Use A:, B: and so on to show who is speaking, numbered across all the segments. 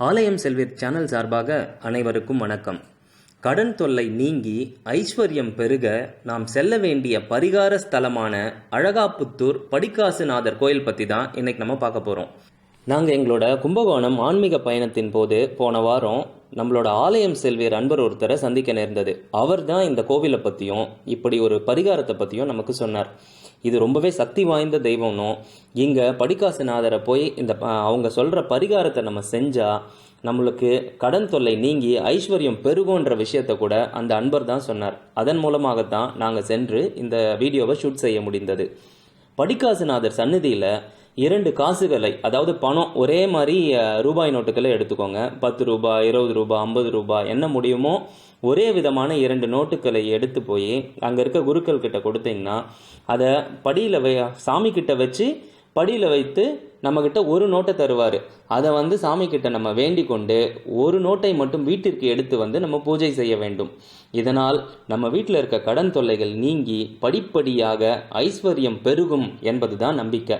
A: ஆலயம் செல்வீர் சேனல் சார்பாக அனைவருக்கும் வணக்கம். கடன் தொல்லை நீங்கி ஐஸ்வர்யம் பெருக நாம் செல்ல வேண்டிய பரிகார ஸ்தலமான அழகாப்புத்தூர் படிக்காசுநாதர் கோயில் பற்றி தான் இன்னைக்கு நம்ம பார்க்க போகிறோம் நாங்கள் எங்களோட கும்பகோணம் ஆன்மீக பயணத்தின் போது போன வாரம் நம்மளோட ஆலயம் செல்வியர் அன்பர் ஒருத்தரை சந்திக்க நேர்ந்தது. அவர் தான் இந்த கோவிலை பற்றியும் இப்படி ஒரு பரிகாரத்தை பற்றியும் நமக்கு சொன்னார். இது ரொம்பவே சக்தி வாய்ந்த தெய்வம்னும் இங்கே படிக்காசுநாதரை போய் இந்த ப- அவங்க சொல்கிற பரிகாரத்தை நம்ம செஞ்சால் நம்மளுக்கு கடன் தொல்லை நீங்கி ஐஸ்வர்யம் பெருகுன்ற விஷயத்தை கூட அந்த அன்பர் தான் சொன்னார். அதன் மூலமாகத்தான் நாங்கள் சென்று இந்த வீடியோவை ஷூட் செய்ய முடிந்தது. படிக்காசுநாதர் சந்நிதியில் இரண்டு காசுகளை அதாவது பணம் ஒரே மாதிரி ரூபாய் நோட்டுகளை எடுத்துக்கோங்க. பத்து ரூபாய் இருபது ரூபாய் ஐம்பது ரூபாய் என்ன முடியுமோ ஒரே விதமான இரண்டு நோட்டுகளை எடுத்து போய் அங்கே இருக்க குருக்கள் கிட்ட கொடுத்தீங்கன்னா அதை படியில் வை சாமி கிட்ட வச்சு படியில் வைத்து நம்மக்கிட்ட ஒரு நோட்டை தருவார். அதை வந்து சாமிக்கிட்ட நம்ம வேண்டிக் கொண்டு ஒரு நோட்டை மட்டும் வீட்டிற்கு எடுத்து வந்து நம்ம பூஜை செய்ய வேண்டும். இதனால் நம்ம வீட்டில் இருக்க கடன் தொல்லைகள் நீங்கி படிப்படியாக ஐஸ்வர்யம் பெருகும் என்பதுதான் நம்பிக்கை.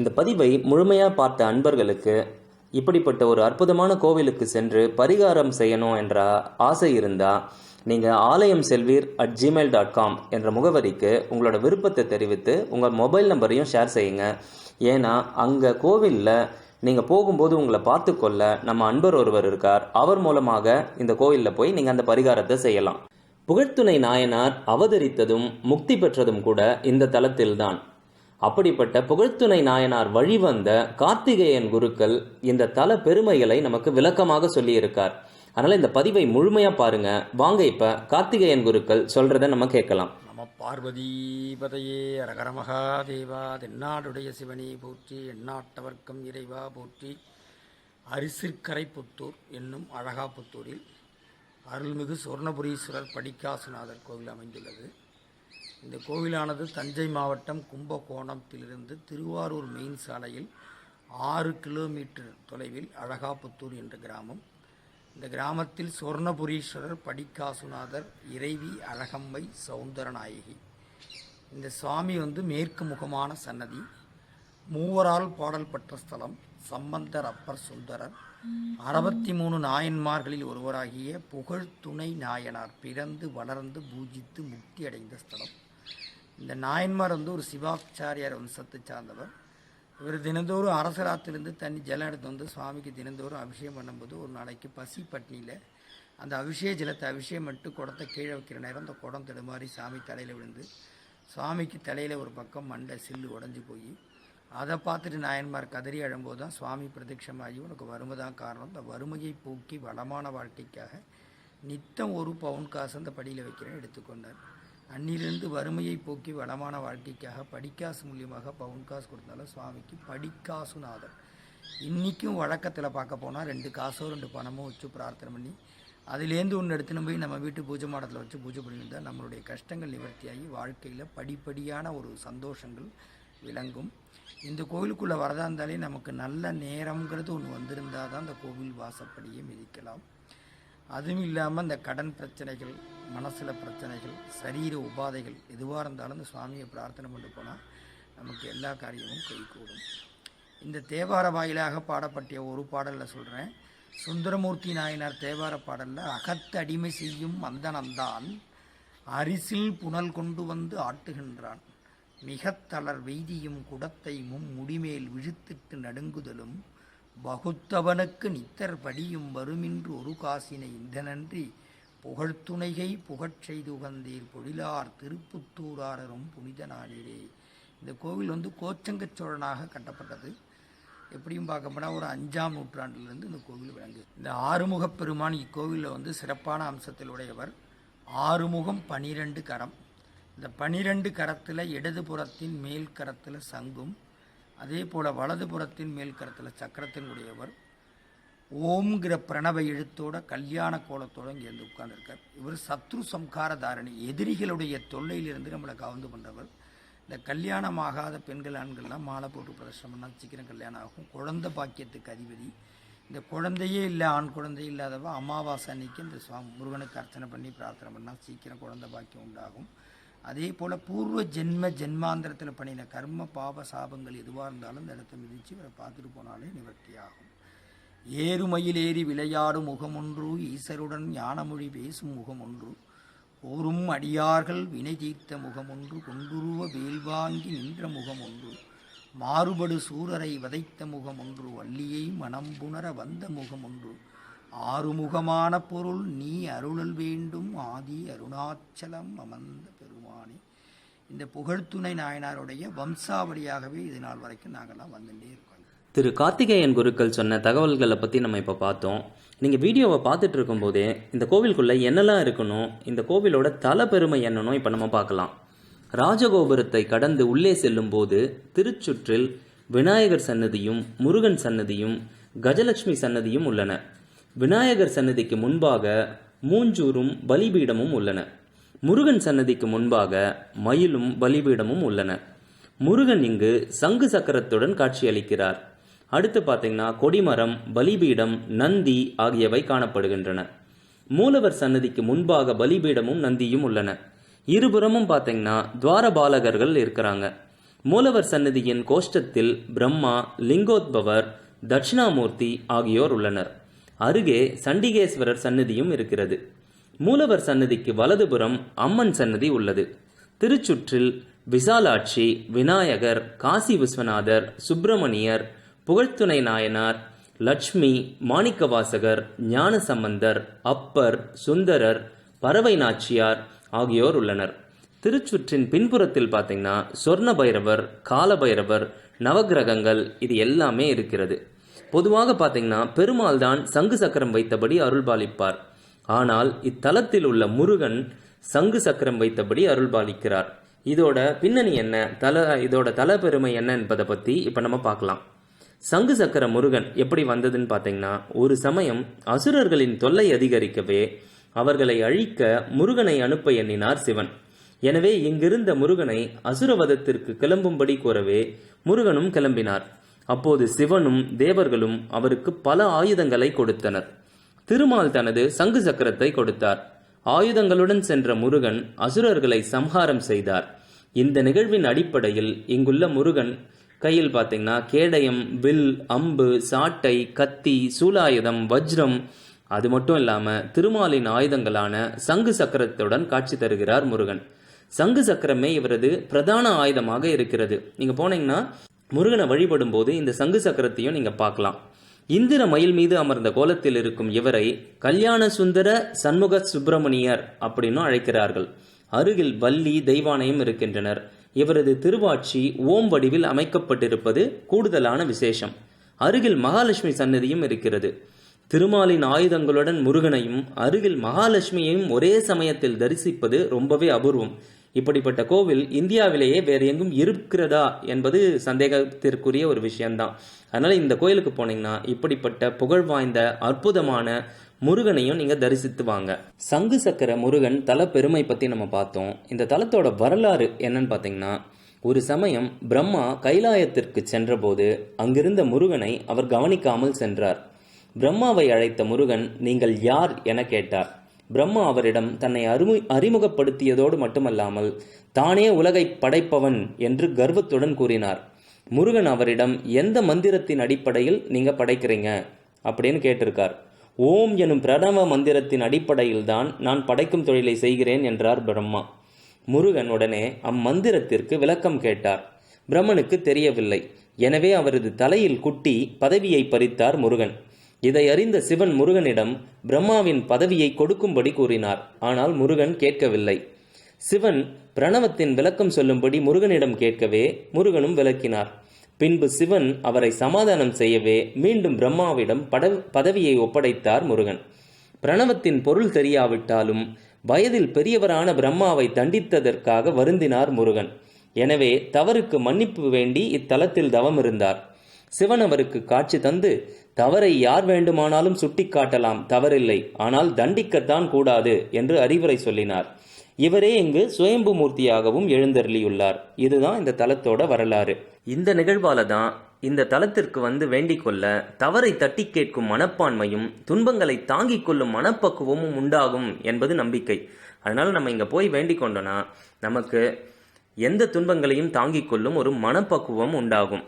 A: இந்த பதிவை முழுமையாக பார்த்த அன்பர்களுக்கு இப்படிப்பட்ட ஒரு அற்புதமான கோவிலுக்கு சென்று பரிகாரம் செய்யணும் என்ற ஆசை இருந்தால் நீங்கள் ஆலயம் செல்வீர் அட் ஜிமெயில் டாட் காம் என்ற முகவரிக்கு உங்களோட விருப்பத்தை தெரிவித்து உங்கள் மொபைல் நம்பரையும் ஷேர் செய்யுங்க. ஏன்னா அங்கே கோவிலில் நீங்கள் போகும்போது உங்களை பார்த்துக்கொள்ள நம்ம அன்பர் ஒருவர் இருக்கார். அவர் மூலமாக இந்த கோவிலில் போய் நீங்கள் அந்த பரிகாரத்தை செய்யலாம். புகழ்த்துணை நாயனார் அவதரித்ததும் முக்தி பெற்றதும் கூட இந்த தலத்தில்தான். அப்படிப்பட்ட புகழ்த்துணை நாயனார் வழிவந்த கார்த்திகேயன் குருக்கள் இந்த தல பெருமைகளை நமக்கு விளக்கமாக சொல்லியிருக்கார். அதனால் இந்த பதிவை முழுமையாக பாருங்க. வாங்க இப்போ கார்த்திகேயன் குருக்கள் சொல்கிறத நம்ம கேட்கலாம்.
B: நம பார்வதீபதையே. அரகர மகாதேவா தென்னாடுடைய சிவனே போற்றி எண்ணாட்டவர்க்கம் இறைவா போற்றி. அரிசிற்கரை புத்தூர் என்னும் அழகாப்புத்தூரில் அருள்மிகு சுவர்ணபுரீஸ்வரர் படிக்காசுநாதர் கோவில் அமைந்துள்ளது. இந்த கோவிலானது தஞ்சை மாவட்டம் கும்பகோணத்திலிருந்து திருவாரூர் மெயின் சாலையில் ஆறு கிலோமீட்டர் தொலைவில் அழகாப்புத்தூர் என்ற கிராமம். இந்த கிராமத்தில் சுவர்ணபுரீஸ்வரர் படிக்காசுநாதர் இறைவி அழகம்மை சௌந்தரநாயகி இந்த சுவாமி வந்து மேற்கு முகமான சன்னதி மூவரால் பாடல் பெற்ற ஸ்தலம் சம்பந்தர் அப்பர் சுந்தரர் அறுபத்தி மூணு நாயன்மார்களில் ஒருவராகிய புகழ் துணை நாயனார் பிறந்து வளர்ந்து பூஜித்து முக்தி அடைந்த ஸ்தலம். இந்த நாயன்மார் வந்து ஒரு சிவாச்சாரியார் வம்சத்தை சார்ந்தவர். இவர் தினந்தோறும் அரசராத்திலிருந்து தண்ணி ஜலம் எடுத்து வந்து சுவாமிக்கு தினந்தோறும் அபிஷேகம் பண்ணும்போது ஒரு நாளைக்கு பசி பட்னியில் அந்த அபிஷேக ஜலத்தை அபிஷேகம் மட்டும் குடத்தை கீழே வைக்கிற நேரம் அந்த குடம் தடுமாறி சாமி தலையில் விழுந்து சுவாமிக்கு தலையில் ஒரு பக்கம் மண்டை சில்லு உடஞ்சி போய் அதை பார்த்துட்டு நாயன்மார் கதறி அழும்போது தான் சுவாமி பிரத்யட்சமாகி உனக்கு வறுமை தான் காரணம். இந்த வறுமையை போக்கி வளமான வாழ்க்கைக்காக நித்தம் ஒரு பவுன் காசு அந்த படியில் வைக்கிறேன் எடுத்துக்கொண்டார். அன்னிலிருந்து வறுமையை போக்கி வளமான வாழ்க்கைக்காக படிக்காசு மூலியமாக பவுன் காசு கொடுத்தாலும் சுவாமிக்கு படிக்காசுநாதர். இன்றைக்கும் வழக்கத்தில் பார்க்க போனால் ரெண்டு காசோ ரெண்டு பணமோ வச்சு பிரார்த்தனை பண்ணி அதுலேருந்து ஒன்று எடுத்துன்னு போய் நம்ம வீட்டு பூஜை மாடத்தில் வச்சு பூஜை பண்ணியிருந்தால் நம்மளுடைய கஷ்டங்கள் நிவர்த்தியாகி வாழ்க்கையில் படிப்படியான ஒரு சந்தோஷங்கள் விளங்கும். இந்த கோவிலுக்குள்ளே வரதா இருந்தாலே நமக்கு நல்ல நேரம்ங்கிறது ஒன்று வந்திருந்தால் தான் அந்த கோவில் வாசப்படியை மிதிக்கலாம். அதுவும் இல்லாமல் இந்த கடன் பிரச்சனைகள் மனசில் பிரச்சனைகள் சரீர உபாதைகள் எதுவாக இருந்தாலும் இந்த சுவாமியை பிரார்த்தனை பண்ணி போனால் நமக்கு எல்லா காரியமும் கைகூடும் இந்த தேவார வாயிலாக பாடப்பட்ட ஒரு பாடலில் சொல்கிறேன் சுந்தரமூர்த்தி நாயனார் தேவார பாடலில் அகத்தடிமை செய்யும் அந்தனந்தான் அரிசில் புனல் கொண்டு வந்து ஆட்டுகின்றான். மிகத்தளர் வெய்தியும் குடத்தை மும் முடிமேல் விழுத்திட்டு நடுங்குதலும் வகுத்தவனுக்கு நித்தர் படியும் வருமின்று ஒரு காசினை இந்தனன்றி புகழ்த்துணைகை புகழ் செய்து உகந்தீர் பொழிலார் திருப்புத்தூராரரும் புனித நாளிலே. இந்த கோவில் வந்து கோச்சங்கச் சோழனாக கட்டப்பட்டது. எப்படியும் பார்க்க போனால் ஒரு அஞ்சாம் நூற்றாண்டிலிருந்து இந்த கோவில் விளங்கு இந்த ஆறுமுகப் பெருமான் இக்கோவிலில் வந்து சிறப்பான அம்சத்தில் உடையவர். ஆறுமுகம் பனிரெண்டு கரம். இந்த பனிரெண்டு கரத்தில் இடதுபுறத்தின் மேல் கரத்தில் சங்கும் அதே போல் வலதுபுறத்தின் மேல் கரத்தில் சக்கரத்தின் உடையவர் ஓம்ங்கிற பிரணவ எழுத்தோட கல்யாண கோலத்தோட இங்கே இருந்து உட்கார்ந்துருக்கார். இவர் சத்ரு சம்கார தாரணி எதிரிகளுடைய தொல்லையிலிருந்து நம்மளை கவர்ந்து பண்ணுறவர் இந்த கல்யாணம் ஆகாத பெண்கள் ஆண்கள்லாம் மாலை போட்டு பிரதர்ஷனம் பண்ணால் சீக்கிரம் கல்யாணம் ஆகும். குழந்தை பாக்கியத்துக்கு அதிபதி. இந்த குழந்தையே இல்லை ஆண் குழந்தை இல்லாதவ அமாவாசை அன்னைக்கு இந்த சுவாமி முருகனுக்கு அர்ச்சனை பண்ணி பிரார்த்தனை பண்ணால் சீக்கிரம் குழந்தை பாக்கியம் உண்டாகும். அதே போல் பூர்வ ஜென்ம ஜென்மாந்திரத்தில் பண்ணின கர்ம பாப சாபங்கள் எதுவாக இருந்தாலும் இந்த இடத்த மிதித்து இவரை பார்த்துட்டு போனாலே நிவர்த்தியாகும். ஏறுமையில் ஏறி விளையாடும் முகமொன்று ஈசருடன் ஞானமொழி பேசும் முகமொன்று ஓரும் அடியார்கள் வினை தீர்த்த முகமொன்று கொண்டுருவ வேல்வாங்கி நின்ற முகமொன்று மாறுபடு சூரரை வதைத்த முகமொன்று வள்ளியை மனம்புணர வந்த முகமொன்று ஆறுமுகமான பொருள் நீ அருளல் வேண்டும் ஆதி அருணாச்சலம் அமர்ந்த பெருமானி இந்த புகழ்த்துணை நாயனாருடைய வம்சாவளியாகவே இது நாள் வரைக்கும் நாங்கள்லாம் வந்துட்டே இருக்கோம்
A: திரு கார்த்திகேயன் குருக்கள் சொன்ன தகவல்களை பற்றி நம்ம இப்போ பார்த்தோம். நீங்கள் வீடியோவை பார்த்துட்டு இருக்கும்போதே இந்த கோவிலுக்குள்ளே என்னெல்லாம் இருக்கணும் இந்த கோவிலோட தல பெருமை என்னன்னு இப்போ நம்ம பார்க்கலாம். ராஜகோபுரத்தை கடந்து உள்ளே செல்லும்போது திருச்சுற்றில் விநாயகர் சன்னதியும் முருகன் சன்னதியும் கஜலட்சுமி சன்னதியும் உள்ளன. விநாயகர் சன்னதிக்கு முன்பாக மூஞ்சூரும் பலிபீடமும் உள்ளன. முருகன் சன்னதிக்கு முன்பாக மயிலும் பலிபீடமும் உள்ளன. முருகன் இங்கு சங்கு சக்கரத்துடன் காட்சியளிக்கிறார். அடுத்து பார்த்தீங்கன்னா கொடிமரம் பலிபீடம் நந்தி ஆகியவை காணப்படுகின்றன. மூலவர் சன்னதிக்கு முன்பாக பலிபீடமும் நந்தியும் உள்ளன. இருபுறமும் பார்த்தீங்கன்னா துவாரபாலகர்கள் இருக்கிறாங்க. மூலவர் சன்னதியின் கோஷ்டத்தில் பிரம்மா லிங்கோத்பவர் தட்சிணாமூர்த்தி ஆகியோர் உள்ளனர். அருகே சண்டிகேஸ்வரர் சன்னதியும் இருக்கிறது. மூலவர் சன்னதிக்கு வலதுபுறம் அம்மன் சன்னதி உள்ளது. திருச்சுற்றில் விசாலாட்சி விநாயகர் காசி விஸ்வநாதர் சுப்பிரமணியர் புகழ்த்துணை நாயனார் லட்சுமி மாணிக்கவாசகர் ஞானசம்பந்தர் அப்பர் சுந்தரர் பறவை நாச்சியார் ஆகியோர் உள்ளனர். திருச்சுற்றின் பின்புறத்தில் பார்த்தீங்கன்னா சொர்ண பைரவர் காலபைரவர் நவக்கிரகங்கள் இது எல்லாமே இருக்கிறது. பொதுவாக பார்த்தீங்கன்னா பெருமாள் தான் சங்கு சக்கரம் வைத்தபடி அருள்பாலிப்பார். ஆனால் இத்தலத்தில் உள்ள முருகன் சங்கு சக்கரம் வைத்தபடி அருள்பாலிக்கிறார். இதோட பின்னணி என்ன? தல இதோட தல பெருமை என்ன என்பதை பற்றி இப்போ நம்ம பார்க்கலாம். சங்கு சக்கர முருகன் எப்படி வந்ததுன்னு பார்த்தீங்கன்னா ஒரு சமயம் அசுரர்களின் தொல்லை அதிகரிக்கவே அவர்களை அழிக்க முருகனை அனுப்ப எண்ணினார் சிவன். எனவே இங்கிருந்த முருகனை அசுரவதத்திற்கு கிளம்பும்படி கூறவே முருகனும் கிளம்பினார். அப்போது சிவனும் தேவர்களும் அவருக்கு பல ஆயுதங்களை கொடுத்தனர். திருமால் தனது சங்கு சக்கரத்தை கொடுத்தார். ஆயுதங்களுடன் சென்ற முருகன் அசுரர்களை சம்ஹாரம் செய்தார். இந்த நிகழ்வின் அடிப்படையில் இங்குள்ள முருகன் கையில் பார்த்தீங்கன்னா கேடயம் வில் அம்பு சாட்டை கத்தி சூலாயுதம் வஜ்ரம் அது மட்டும் இல்லாமல் திருமாலின் ஆயுதங்களான சங்கு சக்கரத்துடன் காட்சி தருகிறார் முருகன். சங்கு சக்கரமே இவரது பிரதான ஆயுதமாக இருக்கிறது. நீங்க போனீங்கன்னா முருகனை வழிபடும் போது இந்த சங்கு சக்கரத்தையும் நீங்க பார்க்கலாம். இந்திர மயில் மீது அமர்ந்த கோலத்தில் இருக்கும் இவரை கல்யாண சுந்தர சண்முக சுப்பிரமணியர் அப்படின்னும் அழைக்கிறார்கள். அருகில் வள்ளி தெய்வானையும் இருக்கின்றனர். இவரது திருவாட்சி ஓம் வடிவில் அமைக்கப்பட்டிருப்பது கூடுதலான விசேஷம். அருகில் மகாலட்சுமி சன்னதியும் இருக்கிறது. திருமாலின் ஆயுதங்களுடன் முருகனையும் அருகில் மகாலட்சுமியையும் ஒரே சமயத்தில் தரிசிப்பது ரொம்பவே அபூர்வம். இப்படிப்பட்ட கோவில் இந்தியாவிலேயே வேறு எங்கும் இருக்கிறதா என்பது சந்தேகத்திற்குரிய ஒரு விஷயம்தான். அதனால் இந்த கோயிலுக்கு போனீங்கன்னா இப்படிப்பட்ட புகழ் வாய்ந்த அற்புதமான முருகனையும் நீங்க தரிசித்து வாங்க. சங்கு சக்கர முருகன் தல பெருமை பத்தி நம்ம பார்த்தோம். இந்த தலத்தோட வரலாறு என்னன்னு பார்த்தீங்கன்னா ஒரு சமயம் பிரம்மா கைலாயத்திற்கு சென்றபோது அங்கிருந்த முருகனை அவர் கவனிக்காமல் சென்றார். பிரம்மாவை அழைத்த முருகன் நீங்கள் யார்? என கேட்டார். பிரம்மா அவரிடம் தன்னை அறிமு அறிமுகப்படுத்தியதோடு மட்டுமல்லாமல் தானே உலகை படைப்பவன் என்று கர்வத்துடன் கூறினார். முருகன் அவரிடம் எந்த மந்திரத்தின் அடிப்படையில் நீங்க படைக்கிறீங்க? அப்படின்னு கேட்டிருக்கார். ஓம் எனும் பிரணவ மந்திரத்தின் அடிப்படையில் தான் நான் படைக்கும் தொழிலை செய்கிறேன் என்றார் பிரம்மா. முருகன் உடனே அம்மந்திரத்திற்கு விளக்கம் கேட்டார். பிரம்மனுக்கு தெரியவில்லை. எனவே அவரது தலையில் குட்டி பதவியை பறித்தார் முருகன். இதை அறிந்த சிவன் முருகனிடம் பிரம்மாவின் பதவியை கொடுக்கும்படி கூறினார். ஆனால் முருகன் கேட்கவில்லை. சிவன் பிரணவத்தின் விளக்கம் சொல்லும்படி முருகனிடம் கேட்கவே முருகனும் விளக்கினார். பின்பு சிவன் அவரை சமாதானம் செய்யவே மீண்டும் பிரம்மாவிடம் பட பதவியை ஒப்படைத்தார் முருகன். பிரணவத்தின் பொருள் தெரியாவிட்டாலும் வயதில் பெரியவரான பிரம்மாவை தண்டித்ததற்காக வருந்தினார் முருகன். எனவே தவறுக்கு மன்னிப்பு வேண்டி இத்தலத்தில் தவம் இருந்தார் சிவன் அவருக்கு காட்சி தந்து தவறை யார் வேண்டுமானாலும் சுட்டிக்காட்டலாம் தவறில்லை ஆனால் தண்டிக்கத்தான் கூடாது என்று அறிவுரை சொல்லினார். இவரே இங்கு சுயம்பு மூர்த்தியாகவும் எழுந்தருளியுள்ளார். இதுதான் இந்த தலத்தோட வரலாறு. இந்த நிகழ்வால தான் இந்த தலத்திற்கு வந்து வேண்டிக் கொள்ள தவறை தட்டி கேட்கும் மனப்பான்மையும் துன்பங்களை தாங்கிக் கொள்ளும் மனப்பக்குவமும் உண்டாகும் என்பது நம்பிக்கை. அதனால நம்ம இங்க போய் வேண்டிக் கொண்டோம்னா நமக்கு எந்த துன்பங்களையும் தாங்கிக் கொள்ளும் ஒரு மனப்பக்குவம் உண்டாகும்.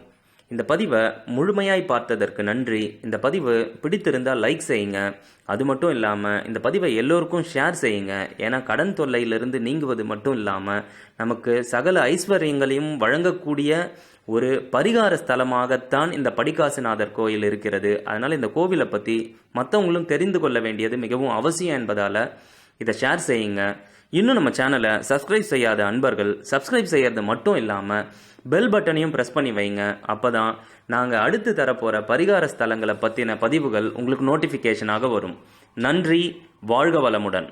A: இந்த பதிவை முழுமையாய் பார்த்ததற்கு நன்றி. இந்த பதிவு பிடித்திருந்தால் லைக் செய்யுங்க. அது மட்டும் இல்லாமல் இந்த பதிவை எல்லோருக்கும் ஷேர் செய்யுங்க. ஏன்னா கடன் தொல்லையிலிருந்து நீங்குவது மட்டும் இல்லாமல் நமக்கு சகல ஐஸ்வர்யங்களையும் வழங்கக்கூடிய ஒரு பரிகார ஸ்தலமாகத்தான் இந்த படிகாசிநாதர் கோயில் இருக்கிறது. அதனால் இந்த கோவிலை பற்றி மற்றவங்களும் தெரிந்து கொள்ள வேண்டியது மிகவும் அவசியம் என்பதால் இதை ஷேர் செய்யுங்க. இன்னும் நம்ம சேனலை சப்ஸ்கிரைப் செய்யாத அன்பர்கள் சப்ஸ்கிரைப் செய்யறது மட்டும் இல்லாமல் பெல் பட்டனையும் ப்ரெஸ் பண்ணி வைங்க. அப்போ தான் நாங்கள் அடுத்து தரப்போகிற பரிகார ஸ்தலங்களை பற்றின பதிவுகள் உங்களுக்கு நோட்டிஃபிகேஷனாக வரும். நன்றி வாழ்க வளமுடன்.